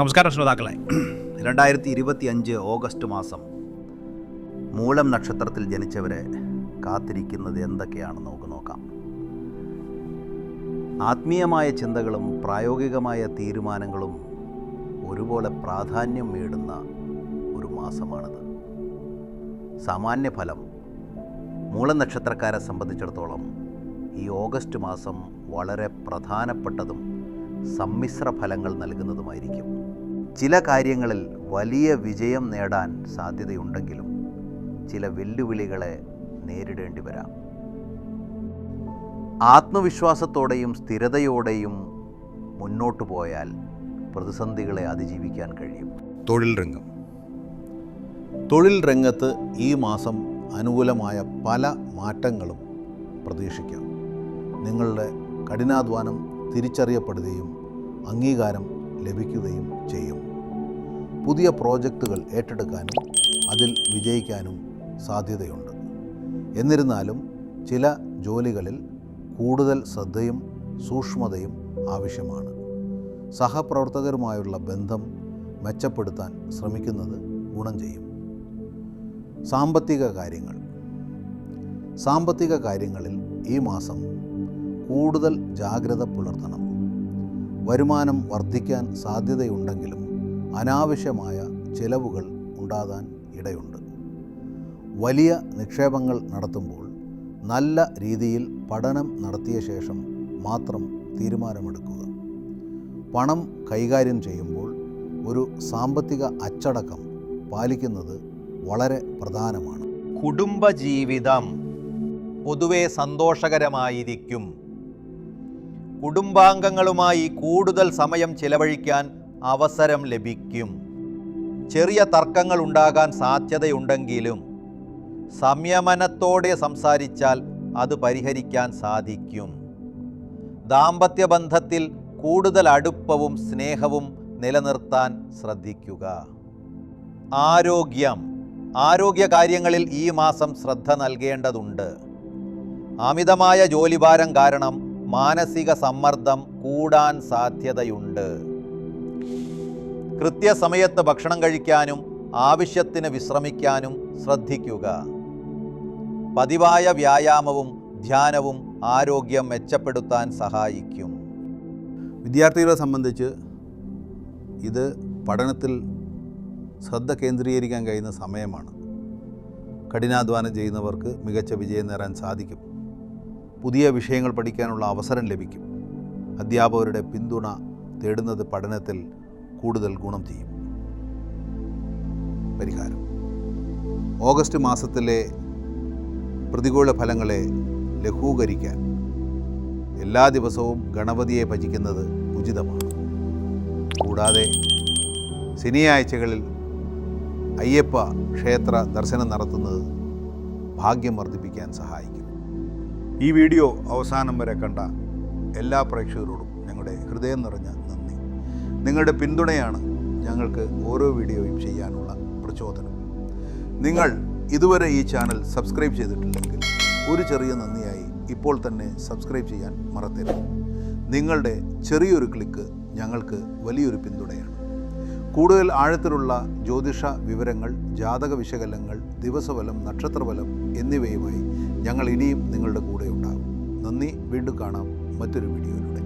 നമസ്കാരം ശ്രോതാക്കളെ. രണ്ടായിരത്തി ഇരുപത്തി അഞ്ച് ഓഗസ്റ്റ് മാസം മൂലം നക്ഷത്രത്തിൽ ജനിച്ചവരെ കാത്തിരിക്കുന്നത് എന്തൊക്കെയാണെന്ന് നമുക്ക് നോക്കാം. ആത്മീയമായ ചിന്തകളും പ്രായോഗികമായ തീരുമാനങ്ങളും ഒരുപോലെ പ്രാധാന്യം നേടുന്ന ഒരു മാസമാണിത്. സാമാന്യ ഫലം മൂലം നക്ഷത്രക്കാരെ സംബന്ധിച്ചിടത്തോളം ഈ ഓഗസ്റ്റ് മാസം വളരെ പ്രധാനപ്പെട്ടതും സമ്മിശ്ര ഫലങ്ങൾ നൽകുന്നതുമായിരിക്കും. ചില കാര്യങ്ങളിൽ വലിയ വിജയം നേടാൻ സാധ്യതയുണ്ടെങ്കിലും ചില വെല്ലുവിളികളെ നേരിടേണ്ടി വരാം. ആത്മവിശ്വാസത്തോടെയും സ്ഥിരതയോടെയും മുന്നോട്ടു പോയാൽ പ്രതിസന്ധികളെ അതിജീവിക്കാൻ കഴിയും. തൊഴിൽ രംഗം. തൊഴിൽ രംഗത്ത് ഈ മാസം അനുകൂലമായ പല മാറ്റങ്ങളും പ്രതീക്ഷിക്കാം. നിങ്ങളുടെ കഠിനാധ്വാനം തിരിച്ചറിയപ്പെടുകയും അംഗീകാരം ലഭിക്കുകയും ചെയ്യും. പുതിയ പ്രോജക്റ്റുകൾ ഏറ്റെടുക്കാനും അതിൽ വിജയിക്കാനും സാധ്യതയുണ്ട്. എന്നിരുന്നാലും ചില ജോലികളിൽ കൂടുതൽ ശ്രദ്ധയും സൂക്ഷ്മതയും ആവശ്യമാണ്. സഹപ്രവർത്തകരുമായുള്ള ബന്ധം മെച്ചപ്പെടുത്താൻ ശ്രമിക്കുന്നത് ഗുണം ചെയ്യും. സാമ്പത്തിക കാര്യങ്ങൾ. സാമ്പത്തിക കാര്യങ്ങളിൽ ഈ മാസം കൂടുതൽ ജാഗ്രത പുലർത്തണം. വരുമാനം വർദ്ധിക്കാൻ സാധ്യതയുണ്ടെങ്കിലും അനാവശ്യമായ ചിലവുകൾ ഉണ്ടാകാൻ ഇടയുണ്ട്. വലിയ നിക്ഷേപങ്ങൾ നടത്തുമ്പോൾ നല്ല രീതിയിൽ പഠനം നടത്തിയ ശേഷം മാത്രം തീരുമാനമെടുക്കുക. പണം കൈകാര്യം ചെയ്യുമ്പോൾ ഒരു സാമ്പത്തിക അച്ചടക്കം പാലിക്കുന്നത് വളരെ പ്രധാനമാണ്. കുടുംബജീവിതം പൊതുവെ സന്തോഷകരമായിരിക്കും. കുടുംബാംഗങ്ങളുമായി കൂടുതൽ സമയം ചിലവഴിക്കാൻ അവസരം ലഭിക്കും. ചെറിയ തർക്കങ്ങൾ ഉണ്ടാകാൻ സാധ്യതയുണ്ടെങ്കിലും സംയമനത്തോടെ സംസാരിച്ചാൽ അത് പരിഹരിക്കാൻ സാധിക്കും. ദാമ്പത്യ ബന്ധത്തിൽ കൂടുതൽ അടുപ്പവും സ്നേഹവും നിലനിർത്താൻ ശ്രദ്ധിക്കുക. ആരോഗ്യം. ആരോഗ്യ കാര്യങ്ങളിൽ ഈ മാസം ശ്രദ്ധ നൽകേണ്ടതുണ്ട്. അമിതമായ ജോലിഭാരം കാരണം മാനസിക സമ്മർദ്ദം കൂടാൻ സാധ്യതയുണ്ട്. കൃത്യസമയത്ത് ഭക്ഷണം കഴിക്കാനും ആവശ്യത്തിന് വിശ്രമിക്കാനും ശ്രദ്ധിക്കുക. പതിവായ വ്യായാമവും ധ്യാനവും ആരോഗ്യം മെച്ചപ്പെടുത്താൻ സഹായിക്കും. വിദ്യാർത്ഥികളെ സംബന്ധിച്ച് ഇത് പഠനത്തിൽ ശ്രദ്ധ കേന്ദ്രീകരിക്കാൻ കഴിയുന്ന സമയമാണ്. കഠിനാധ്വാനം ചെയ്യുന്നവർക്ക് മികച്ച വിജയം നേടാൻ സാധിക്കും. പുതിയ വിഷയങ്ങൾ പഠിക്കാനുള്ള അവസരം ലഭിക്കും. അധ്യാപകരുടെ പിന്തുണ തേടുന്നത് പഠനത്തിൽ കൂടുതൽ ഗുണം ചെയ്യും. പരിഹാരം. ഓഗസ്റ്റ് മാസത്തിലെ പ്രതികൂല ഫലങ്ങളെ ലഘൂകരിക്കാൻ എല്ലാ ദിവസവും ഗണപതിയെ ഭജിക്കുന്നത് ഉചിതമാണ്. കൂടാതെ ശനിയാഴ്ചകളിൽ അയ്യപ്പ ക്ഷേത്ര ദർശനം നടത്തുന്നത് ഭാഗ്യം വർദ്ധിപ്പിക്കാൻ സഹായിക്കും. ഈ വീഡിയോ അവസാനം വരെ കണ്ട എല്ലാ പ്രേക്ഷകരോടും ഞങ്ങളുടെ ഹൃദയം നിറഞ്ഞ നിങ്ങളുടെ പിന്തുണയാണ് ഞങ്ങൾക്ക് ഓരോ വീഡിയോയും ചെയ്യാനുള്ള പ്രചോദനം. നിങ്ങൾ ഇതുവരെ ഈ ചാനൽ സബ്സ്ക്രൈബ് ചെയ്തിട്ടില്ലെങ്കിൽ ഒരു ചെറിയ നന്ദിയായി ഇപ്പോൾ തന്നെ സബ്സ്ക്രൈബ് ചെയ്യാൻ മറക്കരുത്. നിങ്ങളുടെ ചെറിയൊരു ക്ലിക്ക് ഞങ്ങൾക്ക് വലിയൊരു പിന്തുണയാണ്. കൂടുതൽ ആഴത്തിലുള്ള ജ്യോതിഷ വിവരങ്ങൾ ജാതക വിശകലനങ്ങൾ ദിവസഫലം നക്ഷത്രഫലം എന്നിവയുമായി ഞങ്ങൾ ഇനിയും നിങ്ങളുടെ കൂടെ ഉണ്ടാകും. നന്ദി വീണ്ടും കാണാം മറ്റൊരു വീഡിയോയിലൂടെ.